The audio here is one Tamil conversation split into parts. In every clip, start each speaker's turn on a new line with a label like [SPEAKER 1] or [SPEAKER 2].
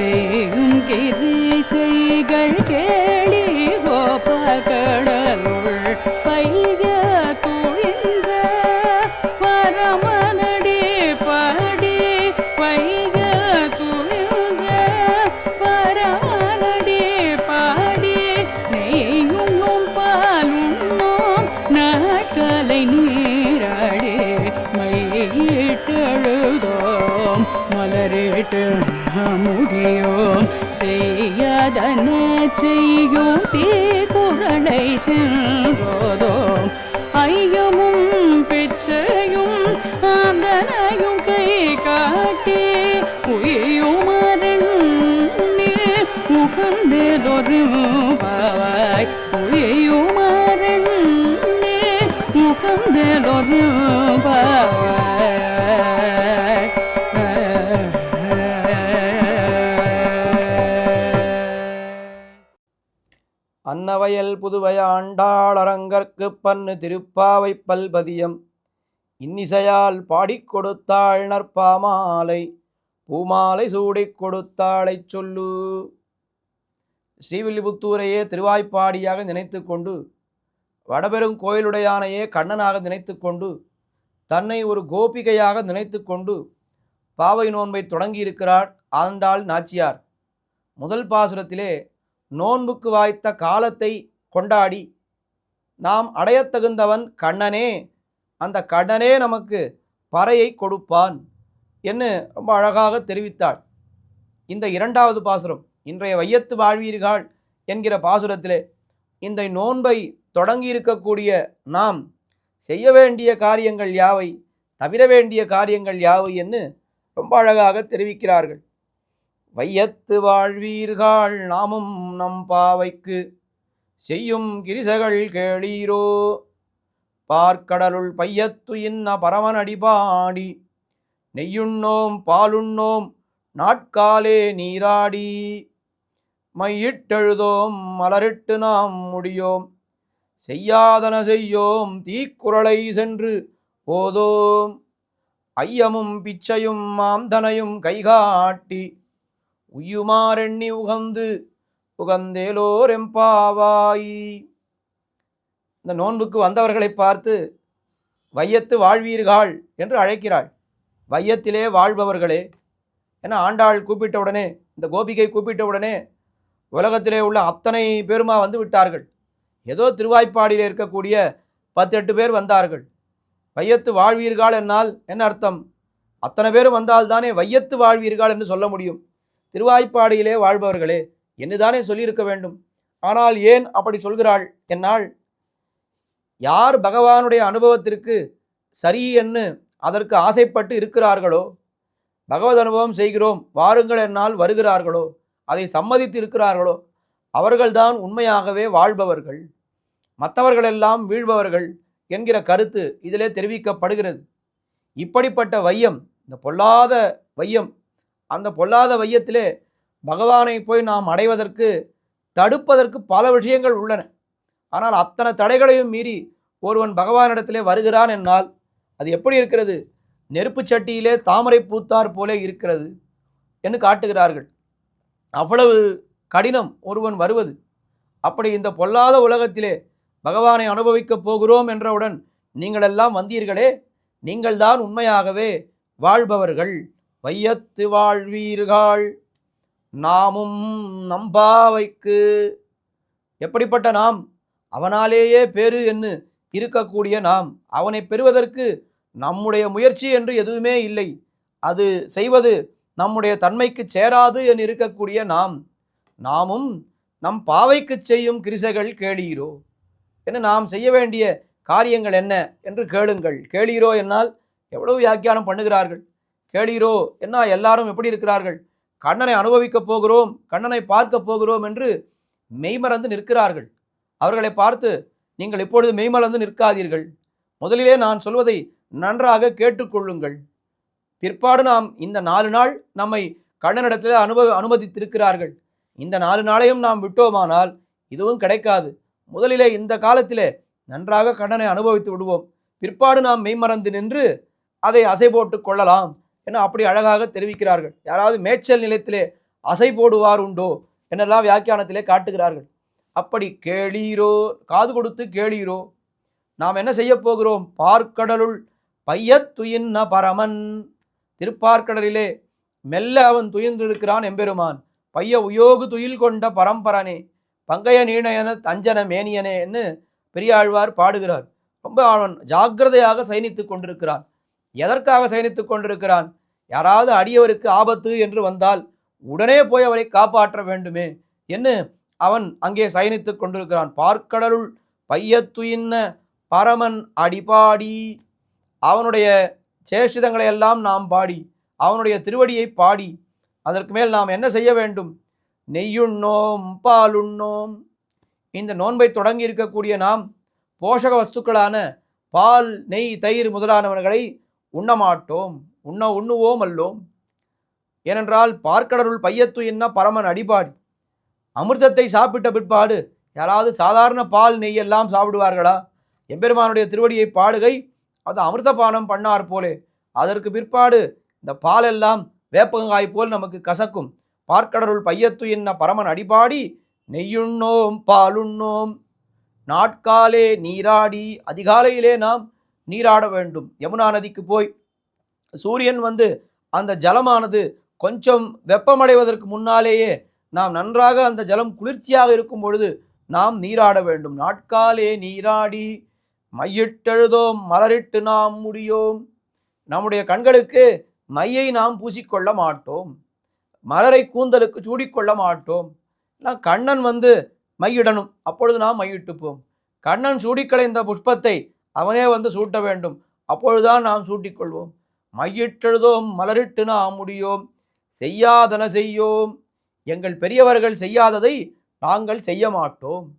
[SPEAKER 1] செய்யும் கிரிசைகள் கேளி கோபகடலுள் பைக மலரிட்டு முடியோம் செய்யாதன செய்யும் தீக்குறளை சென்றோதோம். ஐயமும் பிச்சையும் ஆந்தனையும் கை காட்டி உயுமரண்ணே முகந்தேதொரு பாவாய். உயுமரண்ணே முகந்தேதொரு பாவாய்.
[SPEAKER 2] அன்னவயல் புதுவையாண்டாளரங்கற்கு பன்னு திருப்பாவை பல்பதியம். இன்னிசையால் பாடிக் கொடுத்தாள் நற்பாமாலை பூமாலை சூடிக் கொடுத்தாளைச் சொல்லு. ஸ்ரீவில்லிபுத்தூரையே திருவாய்ப்பாடியாக நினைத்து கொண்டு வடபெரும் கோயிலுடையானையே கண்ணனாக நினைத்து கொண்டு தன்னை ஒரு கோபிகையாக நினைத்து கொண்டு பாவை நோன்பை தொடங்கியிருக்கிறார் ஆண்டாள் நாச்சியார். முதல் பாசுரத்திலே நோன்புக்கு வாய்த்த காலத்தை கொண்டாடி நாம் அடையத் தகுந்தவன் கண்ணனே அந்த கண்ணனே நமக்கு பறையை கொடுப்பான் என்று ரொம்ப அழகாக தெரிவித்தாள். இந்த இரண்டாவது பாசுரம் இன்றைய வையத்து வாழ்வீர்கள் என்கிற பாசுரத்திலே இந்த நோன்பை தொடங்கி இருக்கக்கூடிய நாம் செய்ய வேண்டிய காரியங்கள் யாவை தவிர வேண்டிய காரியங்கள் யாவை என்று ரொம்ப அழகாக தெரிவிக்கிறார்கள். வையத்து வாழ்வீர்கள் நாமும் நம் பாவைக்கு. செய்யும் கிரிசகள் கேளீரோ? பார்க்கடலுள் பையத்து இன்ன பரமனடி பாடி. நெய்யுண்ணோம் பாலுண்ணோம் நாட்காலே நீராடி. மையிட்டெழுதோம் மலரிட்டு நாம் முடியோம். செய்யாதன செய்யோம் தீக்குறளை சென்று ஓதோம் ஐயமும் பிச்சையும் மாந்தனையும் கைகாட்டி. உயுமாறெண்ணி உகந்து உகந்தேலோர் எம்பாவாய் இந்த நோன்புக்கு வந்தவர்களை பார்த்து வையத்து வாழ்வீர்கள் என்று அழைக்கிறாள். வையத்திலே வாழ்பவர்களே என ஆண்டாள் கூப்பிட்ட உடனே இந்த கோபிகை கூப்பிட்ட உடனே உலகத்திலே உள்ள அத்தனை பேருமா வந்து விட்டார்கள். ஏதோ திருவாய்ப்பாடியில் இருக்கக்கூடிய பத்தெட்டு பேர் வந்தார்கள். வையத்து வாழ்வீர்கள் என்னால் என்ன அர்த்தம்? அத்தனை பேரும் வந்தால்தானே வையத்து வாழ்வீர்கள் என்று சொல்ல முடியும். திருவாய்ப்பாடியிலே வாழ்பவர்களே என்னதானே சொல்லியிருக்க வேண்டும்? ஆனால் ஏன் அப்படி சொல்கிறாள் என்னால்? யார் பகவானுடைய அனுபவத்திற்கு சரி என்று அதற்கு ஆசைப்பட்டு இருக்கிறார்களோ? பகவத் அனுபவம் செய்கிறோம் வாருங்கள் என்னால் வருகிறார்களோ? அதை சம்மதித்து இருக்கிறார்களோ? அவர்கள்தான் உண்மையாகவே வாழ்பவர்கள். மற்றவர்களெல்லாம் வீழ்பவர்கள் என்கிற கருத்து இதிலே தெரிவிக்கப்படுகிறது. இப்படிப்பட்ட வையம் இந்த பொல்லாத வையம் அந்த பொல்லாத வையத்திலே பகவானை போய் நாம் அடைவதற்கு தடுப்பதற்கு பல விஷயங்கள் உள்ளன. ஆனால் அத்தனை தடைகளையும் மீறி ஒருவன் பகவானிடத்திலே வருகிறான் என்னால் அது எப்படி இருக்கிறது? நெருப்புச் சட்டியிலே தாமரை பூத்தார் போலே இருக்கிறது என்று காட்டுகிறார்கள். அவ்வளவு கடினம் ஒருவன் வருவது. அப்படி இந்த பொல்லாத உலகத்திலே பகவானை அனுபவிக்கப் போகிறோம் என்றவுடன் நீங்களெல்லாம் வந்தீர்களே நீங்கள்தான் உண்மையாகவே வாழ்பவர்கள் வையத்து வாழ்வீர்கள் நாமும் நம்பாவைக்கு. எப்படிப்பட்ட நாம்? அவனாலேயே பெரு என்று இருக்கக்கூடிய நாம். அவனை பெறுவதற்கு நம்முடைய முயற்சி என்று எதுவுமே இல்லை. அது செய்வது நம்முடைய தன்மைக்கு சேராது என்று இருக்கக்கூடிய நாம். நாமும் நம் பாவைக்கு செய்யும் கிரிசைகள் கேளீரோ? என்று நாம் செய்ய வேண்டிய காரியங்கள் என்ன? என்று கேளுங்கள். கேளீரோ என்னால் எவ்வளவு வியாக்கியானம் பண்ணுகிறார்கள்? கேளீரோ என்ன எல்லாரும் எப்படி இருக்கிறார்கள்? கண்ணனை அனுபவிக்கப் போகிறோம் கண்ணனை பார்க்க போகிறோம் என்று மெய்மறந்து நிற்கிறார்கள். அவர்களை பார்த்து நீங்கள் இப்பொழுது மெய்மறந்து நிற்காதீர்கள். முதலிலே நான் சொல்வதை நன்றாக கேட்டுக்கொள்ளுங்கள். பிற்பாடு நாம் இந்த நாலு நாள் நம்மை கண்ணனிடத்தில் அனுபவ அனுமதித்திருக்கிறார்கள். இந்த நாலு நாளையும் நாம் விட்டோமானால் இதுவும் கிடைக்காது. முதலிலே இந்த காலத்திலே நன்றாக கண்ணனை அனுபவித்து விடுவோம். பிற்பாடு நாம் மெய்மறந்து நின்று அதை அசை போட்டு கொள்ளலாம். என அப்படி அழகாக தெரிவிக்கிறார்கள். யாராவது மேய்ச்சல் நிலத்திலே அசை போடுவார் உண்டோ என்னெல்லாம் வியாக்கியானத்திலே காட்டுகிறார்கள். அப்படி கேளீரோ காது கொடுத்து கேளீரோ நாம் என்ன செய்ய போகிறோம்? பார்க்கடலுள் பையத்துயின்ன பரமன் திருப்பார்க்கடலிலே மெல்ல அவன் துயின்றிருக்கிறான் எம்பெருமான். பைய உயோகு துயில் கொண்ட பரம்பரனே பங்கைய நீணையன தஞ்சன மேனியனேன்னு பெரியாழ்வார் பாடுகிறார். ரொம்ப அவன் ஜாக்கிரதையாக சயனித்துக் கொண்டிருக்கிறான். எதற்காக சயனித்துக் கொண்டிருக்கிறான்? யாராவது அடியவருக்கு ஆபத்து என்று வந்தால் உடனே போய் அவரை காப்பாற்ற வேண்டுமே. என்று அவன் அங்கே சயனித்துக் கொண்டிருக்கிறான். பார்க்கடலுள் பையத்துயின்ன பரமன் அடிபாடி. அவனுடைய சேஷிதங்களை எல்லாம் நாம் பாடி அவனுடைய திருவடியை பாடி அதற்கு மேல் நாம் என்ன செய்ய வேண்டும்? நெய்யுண்ணோம் பாலுண்ணோம். இந்த நோன்பை தொடங்கி இருக்கக்கூடிய நாம் போஷக வஸ்துக்களான பால் நெய் தயிர் முதலானவர்களை உண்ணமாட்டோம் உண்ண உண்ணுவோம் அல்லோம் ஏனென்றால் பார்க்கடருள் பையத்து என்ன பரமன் அடிபாடி? அமிர்தத்தை சாப்பிட்ட பிற்பாடு யாராவது சாதாரண பால் நெய் எல்லாம் சாப்பிடுவார்களா? எம்பெருமானுடைய திருவடியை பாடுகை அது அமிர்தபானம் பண்ணார் போலே. அதற்கு பிற்பாடு இந்த பாலெல்லாம் வேப்பங்காய் போல் நமக்கு கசக்கும். பார்க்கடருள் பையத்து என்ன பரமன் அடிபாடி? நெய்யுண்ணோம் பாலுண்ணோம். நாட்காலே நீராடி அதிகாலையிலே நாம் நீராட வேண்டும். யமுனா நதிக்கு போய் சூரியன் வந்து அந்த ஜலமானது கொஞ்சம் வெப்பமடைவதற்கு முன்னாலேயே நாம் நன்றாக அந்த ஜலம் குளிர்ச்சியாக இருக்கும் பொழுது நாம் நீராட வேண்டும். நாட்காலே நீராடி மையிட்டெழுதோம் மலரிட்டு நாம் முடியோம். நம்முடைய கண்களுக்கு மையை நாம் பூசிக்கொள்ள மாட்டோம். மலரை கூந்தலுக்கு சூடிக்கொள்ள மாட்டோம். எல்லாம் கண்ணன் வந்து மையிடணும். அப்பொழுது நாம் மையிட்டுப்போம். கண்ணன் சூடிக்கலைந்த புஷ்பத்தை அவனே வந்து சூட்ட வேண்டும். அப்பொழுதுதான் நாம் சூட்டிக்கொள்வோம். மையிட்டெழுதோம் மலரிட்டு நாம் முடியோம். செய்யாதன செய்யோம். எங்கள் பெரியவர்கள் செய்யாததை நாங்கள் செய்ய மாட்டோம்.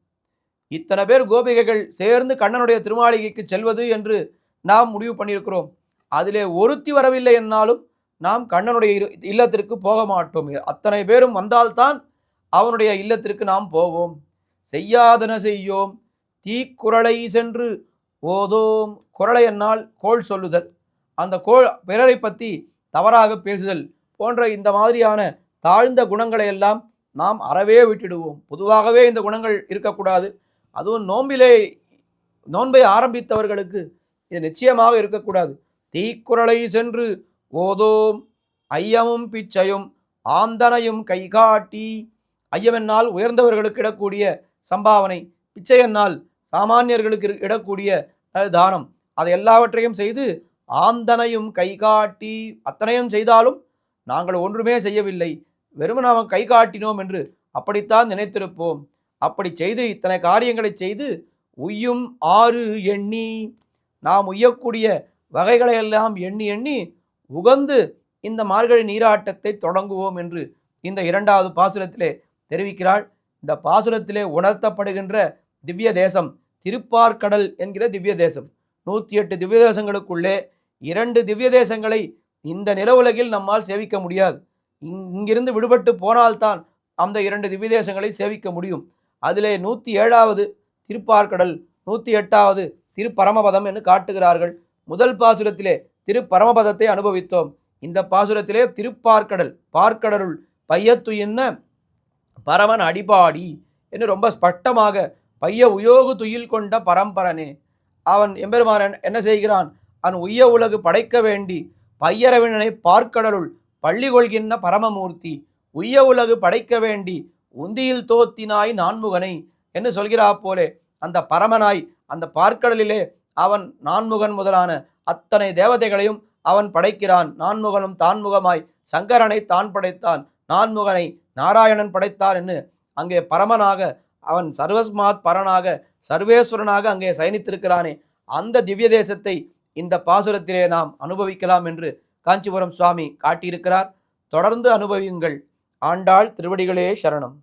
[SPEAKER 2] இத்தனை பேர் கோபிகைகள் சேர்ந்து கண்ணனுடைய திருமாளிகைக்கு செல்வது என்று நாம் முடிவு பண்ணியிருக்கிறோம். அதிலே ஒருத்தி வரவில்லை என்னாலும் நாம் கண்ணனுடைய இரு- இல்லத்திற்கு போக மாட்டோம். அத்தனை பேரும் வந்தால்தான் அவனுடைய இல்லத்திற்கு நாம் போவோம். செய்யாதன செய்யோம். தீக்குறளை சென்று ஓதோம் குரலை என்னால் கோள் சொல்லுதல். அந்த கோள் பிறரை பற்றி தவறாக பேசுதல் போன்ற இந்த மாதிரியான தாழ்ந்த குணங்களை எல்லாம் நாம் அறவே விட்டுடுவோம். பொதுவாகவே இந்த குணங்கள் இருக்கக்கூடாது. அதுவும் நோம்பிலே நோன்பை ஆரம்பித்தவர்களுக்கு இது நிச்சயமாக இருக்கக்கூடாது. தீக்குறளை சென்று ஓதோம் ஐயமும் பிச்சையும் ஆந்தனையும் கைகாட்டி ஐயமென்னால் உயர்ந்தவர்களுக்கு இடக்கூடிய சம்பாவனை பிச்சையென்னால் சாமானியர்களுக்கு இடக்கூடிய தானம். அதை எல்லாவற்றையும் செய்து ஆந்தனையும் கைகாட்டி அத்தனையும் செய்தாலும் நாங்கள் ஒன்றுமே செய்யவில்லை. வெறும் நாம் கை காட்டினோம் என்று அப்படித்தான் நினைத்திருப்போம். அப்படி செய்து இத்தனை காரியங்களை செய்து உய்யும் ஆறு எண்ணி நாம் உய்யக்கூடிய வகைகளை எல்லாம் எண்ணி எண்ணி உகந்து இந்த மார்கழி நீராட்டத்தை தொடங்குவோம் என்று இந்த இரண்டாவது பாசுரத்திலே தெரிவிக்கிறாள். இந்த பாசுரத்திலே உணர்த்தப்படுகின்ற திவ்ய தேசம் திருப்பார்கடல் என்கிற திவ்ய தேசம் நூற்றி எட்டு திவ்ய தேசங்களுக்குள்ளே இரண்டு திவ்ய தேசங்களை இந்த நிலவுலகில் நம்மால் சேவிக்க முடியாது. இங்- இங்கிருந்து விடுபட்டு போனால்தான் அந்த இரண்டு திவ்ய தேசங்களை சேவிக்க முடியும். அதிலே நூற்றி ஏழாவது திருப்பார்கடல் நூற்றி எட்டாவது திருப்பரமபதம் என்று காட்டுகிறார்கள். முதல் பாசுரத்திலே திருப்பரமபதத்தை அனுபவித்தோம். இந்த பாசுரத்திலே திருப்பார்க்கடல் பார்க்கடலுள் பையத்துயின்ன பரமன் அடிபாடி என்று ரொம்ப ஸ்பஷ்டமாக பைய உயோகு துயில் கொண்ட பரம்பரனே. அவன் எம்பெருமான் என்ன செய்கிறான்? அவன் உய்ய உலகு படைக்க வேண்டி பையரவினனை பார்க்கடலுள் பள்ளி கொள்கின்ற பரமமூர்த்தி உய்ய உலகு படைக்க வேண்டி உந்தியில் தோத்தினாய் நான்முகனை என்று சொல்கிறா போலே அந்த பரமனாய் அந்த பார்க்கடலிலே அவன் நான்முகன் முதலான அத்தனை தேவதைகளையும் அவன் படைக்கிறான். நான்முகனும் தான்முகமாய் சங்கரனை தான் படைத்தான். நான்முகனை நாராயணன் படைத்தான் என்று அங்கே பரமனாக அவன் சர்வஸ்மாத் பரனாக சர்வேஸ்வரனாக அங்கே சயனித்திருக்கிறானே. அந்த திவ்ய தேசத்தை இந்த பாசுரத்திலே நாம் அனுபவிக்கலாம் என்று காஞ்சிபுரம் சுவாமி காட்டியிருக்கிறார். தொடர்ந்து அனுபவியுங்கள். ஆண்டாள் திருவடிகளே சரணம்.